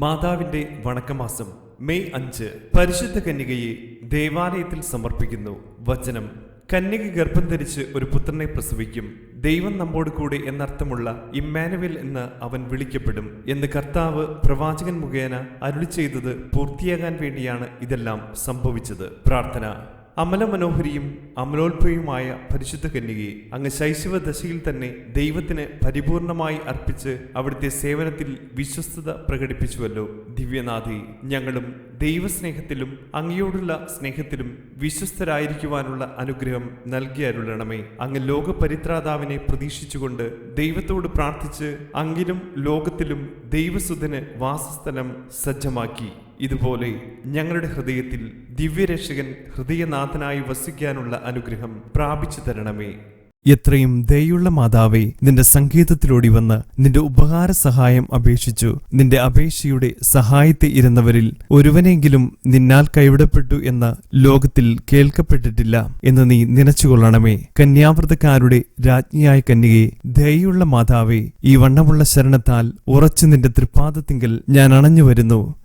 മാതാവിന്റെ വണക്കമാസം മെയ് അഞ്ച് പരിശുദ്ധ കന്യകയെ ദേവാലയത്തിൽ സമർപ്പിക്കുന്നു. വചനം കന്യക ഗർഭം ധരിച്ച് ഒരു പുത്രനെ പ്രസവിക്കും. ദൈവം നമ്മോട് കൂടെ എന്നർത്ഥമുള്ള ഇമ്മാനുവൽ എന്ന് അവൻ വിളിക്കപ്പെടും എന്ന് കർത്താവ് പ്രവാചകൻ മുഖേന അരുളി ചെയ്തത് പൂർത്തിയാകാൻ വേണ്ടിയാണ് ഇതെല്ലാം സംഭവിച്ചത്. പ്രാർത്ഥന. അമലമനോഹരിയും അമലോത്ഭയുമായ പരിശുദ്ധ കന്യകയെ അങ്ങ് ശൈശവ ദശയിൽ തന്നെ ദൈവത്തിന് പരിപൂർണമായി അർപ്പിച്ച് അവിടുത്തെ സേവനത്തിൽ വിശ്വസ്തത പ്രകടിപ്പിച്ചുവല്ലോ. ദിവ്യനാഥി ഞങ്ങളും ദൈവസ്നേഹത്തിലും അങ്ങയോടുള്ള സ്നേഹത്തിലും വിശ്വസ്തരായിരിക്കുവാനുള്ള അനുഗ്രഹം നൽകിയരുളണമേ അങ്ങ് ലോകപരിത്രാതാവിനെ പ്രതീക്ഷിച്ചുകൊണ്ട് ദൈവത്തോട് പ്രാർത്ഥിച്ച് അങ്ങിലും ലോകത്തിലും ദൈവസുധന് വാസസ്ഥലം സജ്ജമാക്കി. ഇതുപോലെ ഞങ്ങളുടെ ഹൃദയത്തിൽ ദിവ്യരക്ഷകൻ ഹൃദയനാഥനായി വസിക്കാനുള്ള അനുഗ്രഹം പ്രാപിച്ചു തരണമേ. എത്രയും ദയുള്ള മാതാവേ നിന്റെ സങ്കേതത്തിലോടി വന്ന് നിന്റെ ഉപകാര സഹായം അപേക്ഷിച്ചു. നിന്റെ അപേക്ഷയുടെ സഹായത്തെ ഇരുന്നവരിൽ ഒരുവനെങ്കിലും നിന്നാൽ കൈവിടപ്പെട്ടു എന്ന് ലോകത്തിൽ കേൾക്കപ്പെട്ടിട്ടില്ല എന്ന് നീ നനച്ചുകൊള്ളണമേ. കന്യാവ്രതക്കാരുടെ രാജ്ഞിയായ കന്യകെ ദയുള്ള മാതാവേ ഈ വണ്ണമുള്ള ശരണത്താൽ ഉറച്ചു നിന്റെ തൃപ്പാദത്തിങ്കൽ ഞാൻ അണഞ്ഞു വരുന്നു.